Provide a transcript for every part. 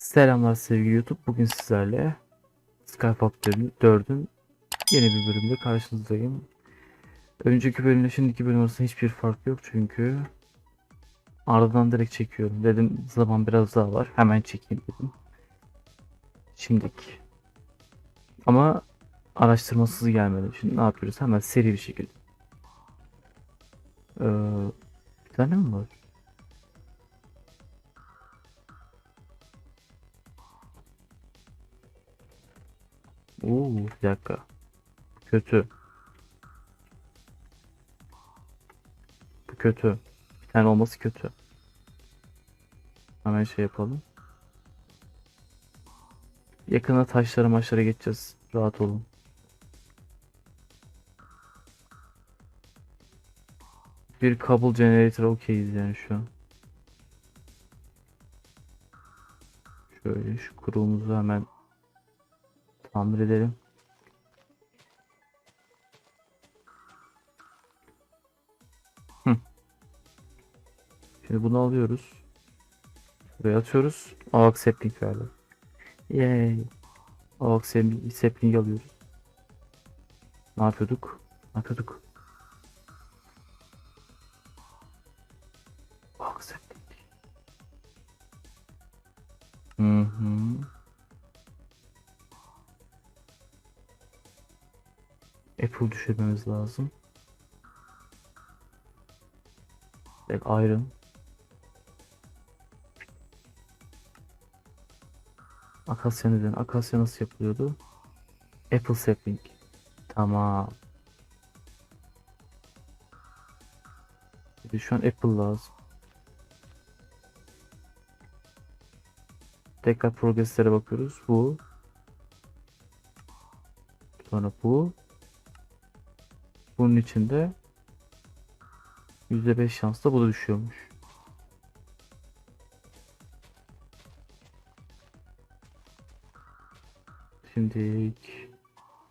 Selamlar sevgili YouTube. Bugün sizlerle Skyfactory 4'ün yeni bir bölümde karşınızdayım. Önceki bölümle şimdiki bölüm arasında hiçbir fark yok çünkü ardından direkt çekiyorum. Dedim zaman biraz daha var. Hemen çekeyim dedim. Şimdiki. Ama araştırmasız gelmedi. Şimdi ne yapıyoruz? Hemen seri bir şekilde. Ee, bir tane mi var? Oo, bir dakika. Kötü. Bu kötü. Bir tane olması kötü. Hemen şey yapalım. Yakına taşlara maçlara geçeceğiz. Rahat olun. Bir kabul generator okeyiz yani şu an. Şöyle şu kurumuzu hemen tamir edelim. Şimdi bunu alıyoruz. Buraya atıyoruz. AVAX sapling verdi. Yay. Sapling sapling alıyoruz. Ne yapıyorduk? Ne yapıyorduk? Düşürmemiz lazım. Like iron. Akasya neden? Akasya nasıl yapılıyordu? Apple sapling. Tamam. Bir şu an Apple lazım. Tekrar progreslere bakıyoruz. Bu. Sonra bu. Bunun içinde %5 şansla bu da düşüyormuş. Şimdi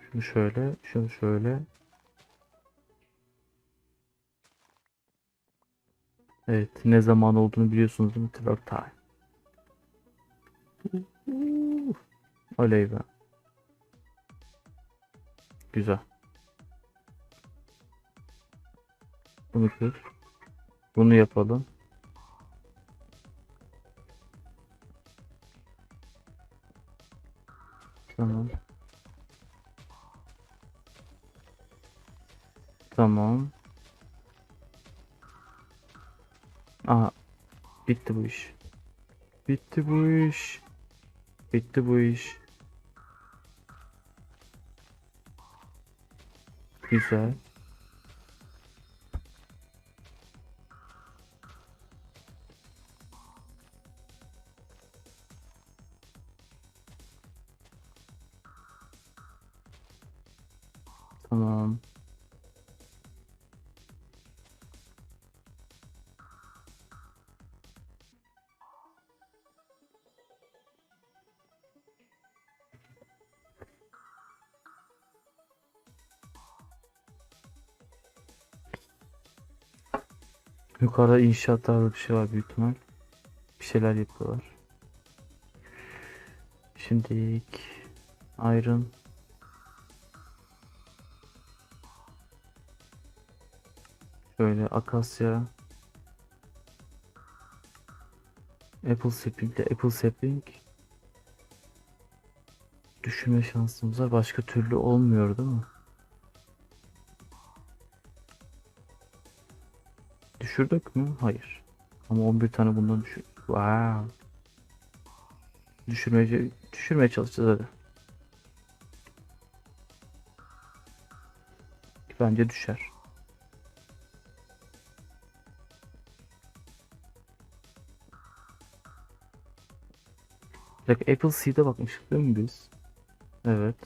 şunu şöyle, şunu şöyle. Evet, ne zaman olduğunu biliyorsunuz değil mi? Twerk time. Oley be. Güzel. Bunu kır. Bunu yapalım. Tamam. Tamam. Aha. Bitti bu iş. Bitti bu iş. Bitti bu iş. Güzel. Yukarıda inşaatlarda bir şey var büyük ihtimal. Bir şeyler yapıyorlar. Şimdi iron Şöyle akasya Apple sapling de Apple sapling düşürme şansımız var. Başka türlü olmuyor değil mi? Düşürdük mü? Hayır. Ama 11 tane bundan düşür. Wow. Düşürmeye, düşürmeye çalışacağız hadi. Bence düşer. Dakika Apple Seed'e bakmıştık değil mi biz? Evet.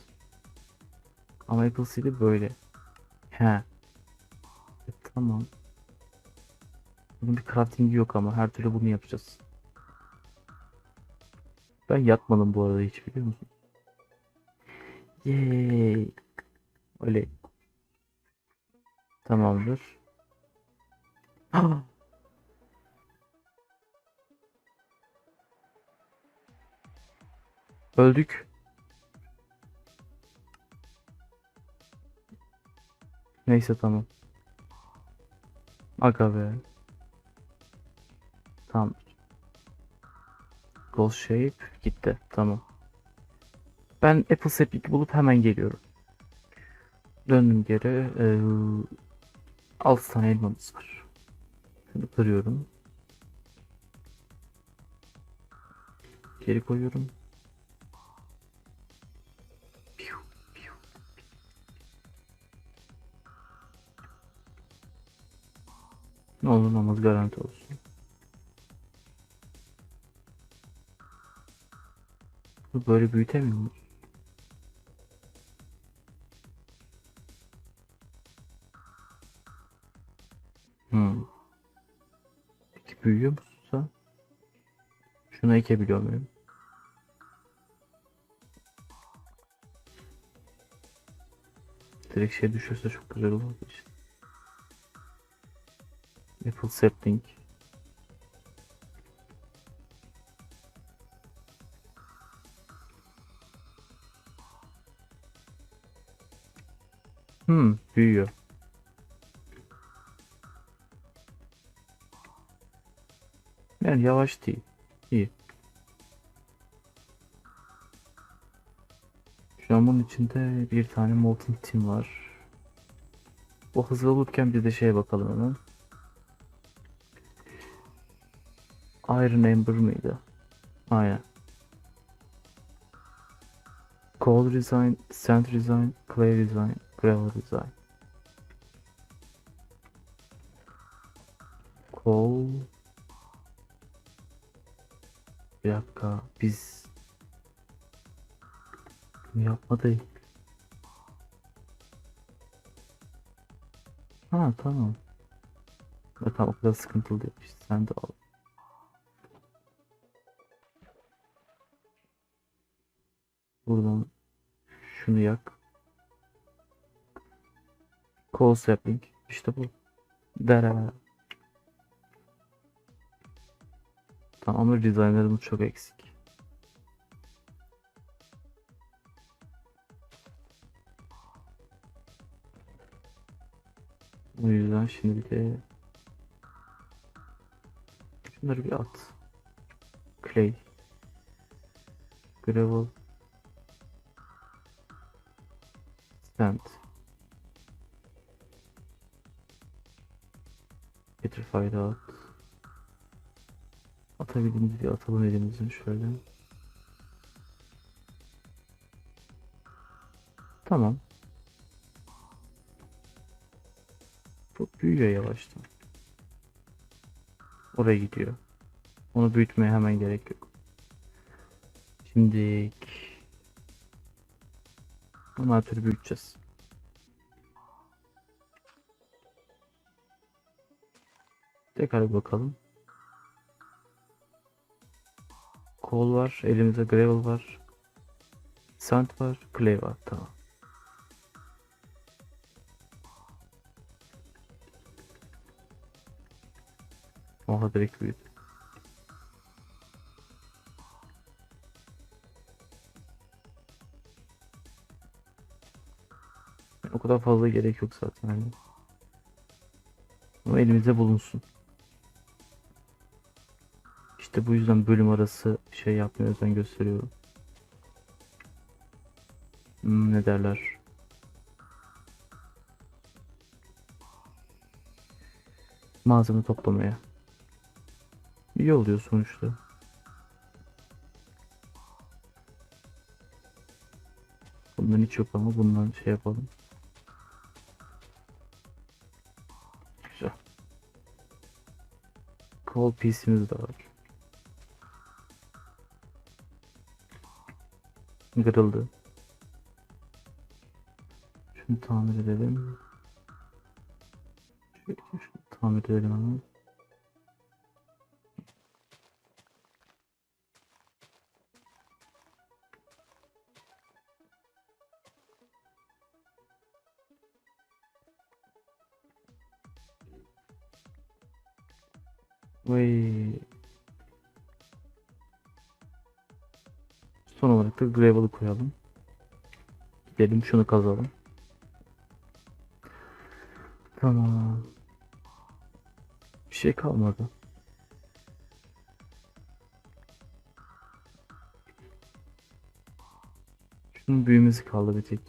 Ama Apple Seed'i böyle. He. E, tamam. Bunun bir crafting'i yok ama her türlü bunu yapacağız. Ben yatmadım bu arada hiç biliyor musun? Yay. Öyle. Tamamdır. Öldük. Neyse tamam. Aga be. Tamam. Ghost Shape gitti. Tamam. Ben Apple Sapling bulup hemen geliyorum. Döndüm geri. Ee, 6 tane elmamız var. Şunu kırıyorum. Geri koyuyorum. Ne olur ne olmaz garanti olsun. Bu böyle büyütemiyor mu? Hmm. Peki büyüyor musun sen? Şunu ekebiliyor muyum? Direkt şey düşürse çok güzel olur işte. Apple sapling. Hmm, büyüyor. Yani yavaş değil. İyi. Şu an bunun içinde bir tane Molten Team var. O hızlı olurken bir de şeye bakalım hemen. Iron Ember mıydı? Aynen. Coal Design, Sand Design, Clay Design, Gravel Design. Coal Bir dakika biz bunu yapmadık. Ha tamam. Ya, tamam o kadar sıkıntılı değil. İşte sen de al. Buradan şunu yak. Coal sapling. İşte bu. Dere. Tamam ama dizaynlarımız çok eksik. O yüzden şimdi de şunları bir at. Clay. Gravel. Sand. Petrified at. Atabildiğimiz bir atalım elimizin şöyle. Tamam. Bu büyüyor yavaştan. Oraya gidiyor. Onu büyütmeye hemen gerek yok. Şimdi Amatörü büyüteceğiz. Tekrar bir bakalım. Coal var. Elimizde gravel var. Sand var. Clay var. Tamam. Oha direkt büyüdü. O kadar fazla gerek yok zaten. Hani. Ama elimizde bulunsun. İşte bu yüzden bölüm arası şey yapmaya özen gösteriyorum. Hmm, ne derler? Malzeme toplamaya. İyi oluyor sonuçta. Bundan hiç yok ama bundan şey yapalım. Güzel. Coal piece'imiz de var. Kırıldı. Şunu tamir edelim. Şöyle şunu tamir edelim hemen. Vay. Da gravel'ı koyalım. Gidelim şunu kazalım. Tamam. Bir şey kalmadı. Şunun büyümesi kaldı bir tek.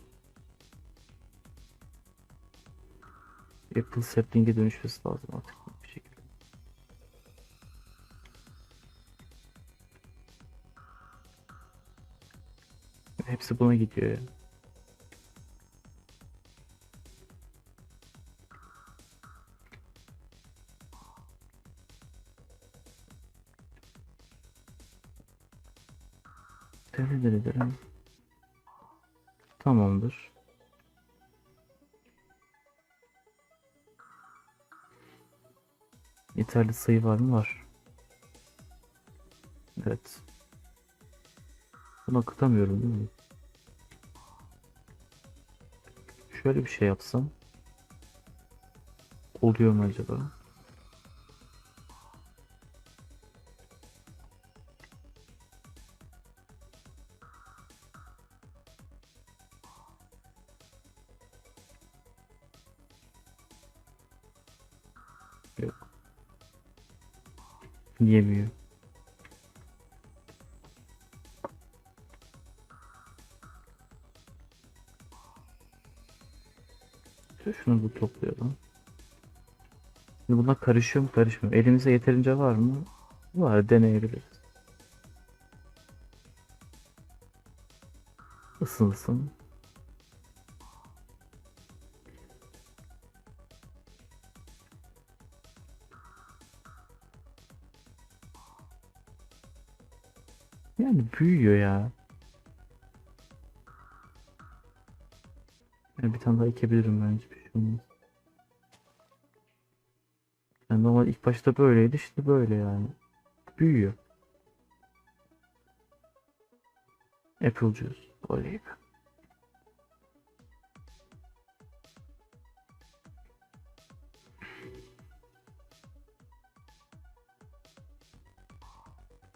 Apple sapling'e dönüşmesi lazım artık Hepsi buna gidiyor ya. Dere dere. Tamamdır. Yeterli sayı var mı? Var. Evet. Bunu akıtamıyorum değil mi? Şöyle bir şey yapsam. Oluyor mu acaba? Yok. Yemiyor. Toplayalım. Şimdi bunlar karışıyor mu karışmıyor. Elimizde yeterince var mı? Var deneyebiliriz. Isınsın. Yani büyüyor ya. Yani bir tane daha ekebilirim bence şey olmaz. Yani normal ilk başta böyleydi şimdi böyle yani. Büyüyor. Apple juice. Oley.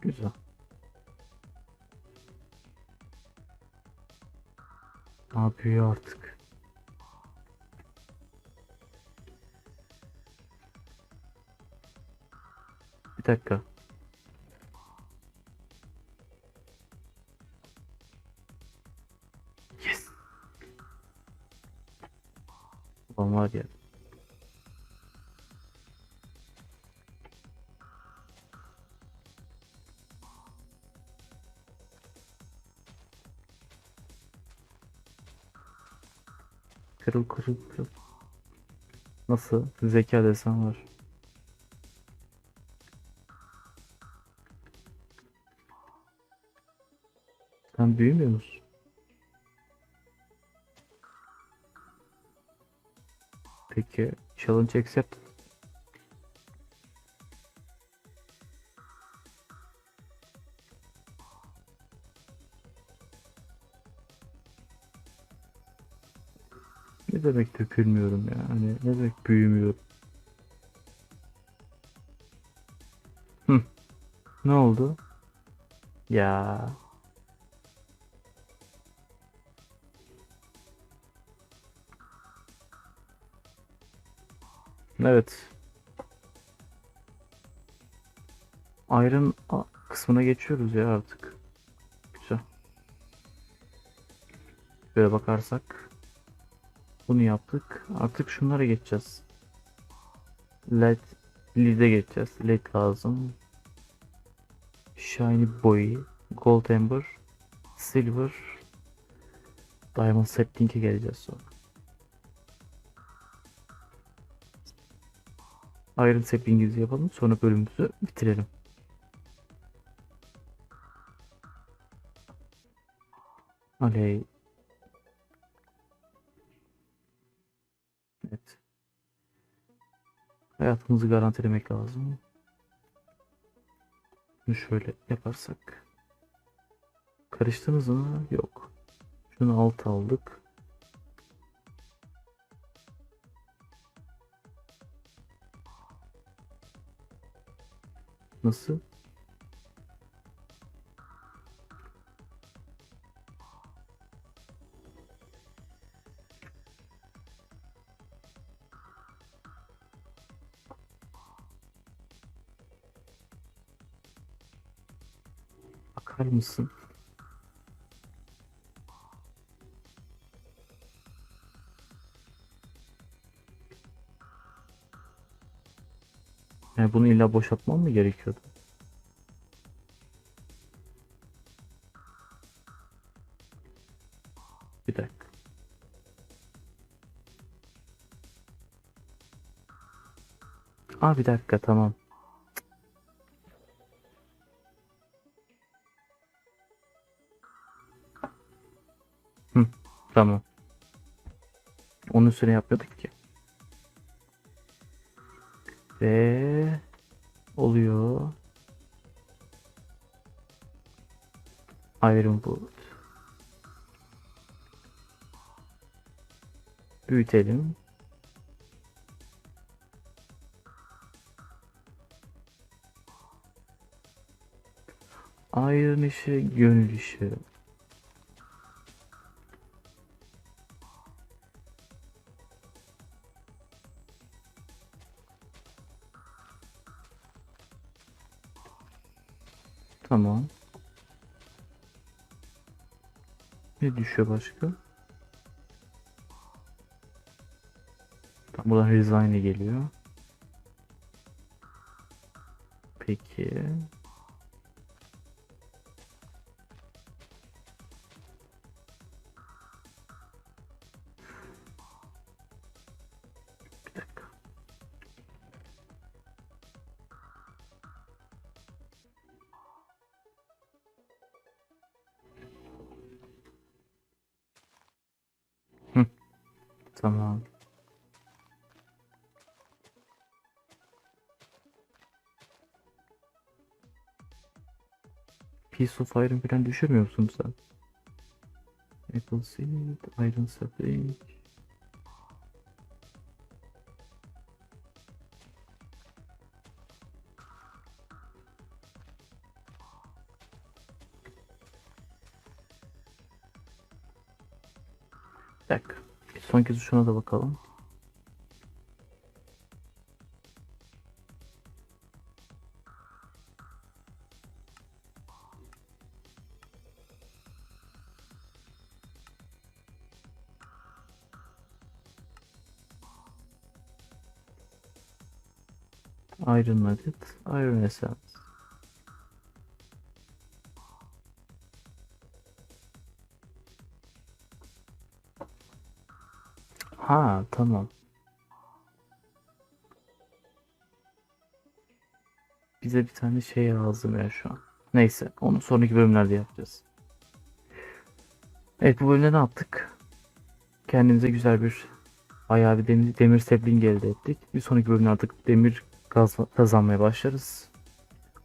Güzel. Ne yapıyor artık? Dakika. Yes. Ulan var ya. Kırıl kırıl kırıl. Nasıl? Zeka desen var. Sen büyümüyor musun? Peki. Challenge accept. Ne demek dökülmüyorum ya? Hani ne demek büyümüyorum? Hı. Ne oldu? Ya. Evet. Iron kısmına geçiyoruz ya artık. Güzel. Böyle bakarsak bunu yaptık. Artık şunlara geçeceğiz. LED LED'e geçeceğiz. LED lazım. Shiny Boy, Gold Ember, Silver, Diamond Sapling'e geleceğiz sonra. Iron Sapling'imizi yapalım. Sonra bölümümüzü bitirelim. Oley. Evet. Hayatımızı garantilemek lazım. Bunu şöyle yaparsak. Karıştınız mı? Yok. Şunu alt aldık. Nasıl? Mısın? Yani bunu illa boşaltmam mı gerekiyordu? Bir dakika. Aa bir dakika tamam. Tamam. Onun üstüne yapıyorduk ki. Ve oluyor. Iron Wood. Büyütelim. Iron işi, gönül işi. Tamam. Ne düşüyor başka? Tam buradan resign'e geliyor. Peki. Tamam. Piece of Iron falan düşürmüyor musun sen? Apple Seed, Iron Sapling. Bir dakika. Son kez şuna da bakalım. Iron Nugget, Iron Essence. Ha tamam. Bize bir tane şey lazım ya şu an. Neyse onu sonraki bölümlerde yapacağız. Evet bu bölümde ne yaptık? Kendimize güzel bir bayağı bir demir, demir sapling elde ettik. Bir sonraki bölümde artık demir kaz, kazanmaya başlarız.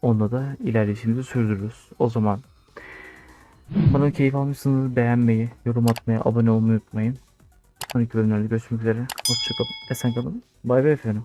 Onunla da ilerleyişimizi sürdürürüz. O zaman bana keyif almışsınız beğenmeyi, yorum atmayı, abone olmayı unutmayın. Sonraki bölümlerde görüşmek üzere. Hoşçakalın. Esen kalın. Bay bay efendim.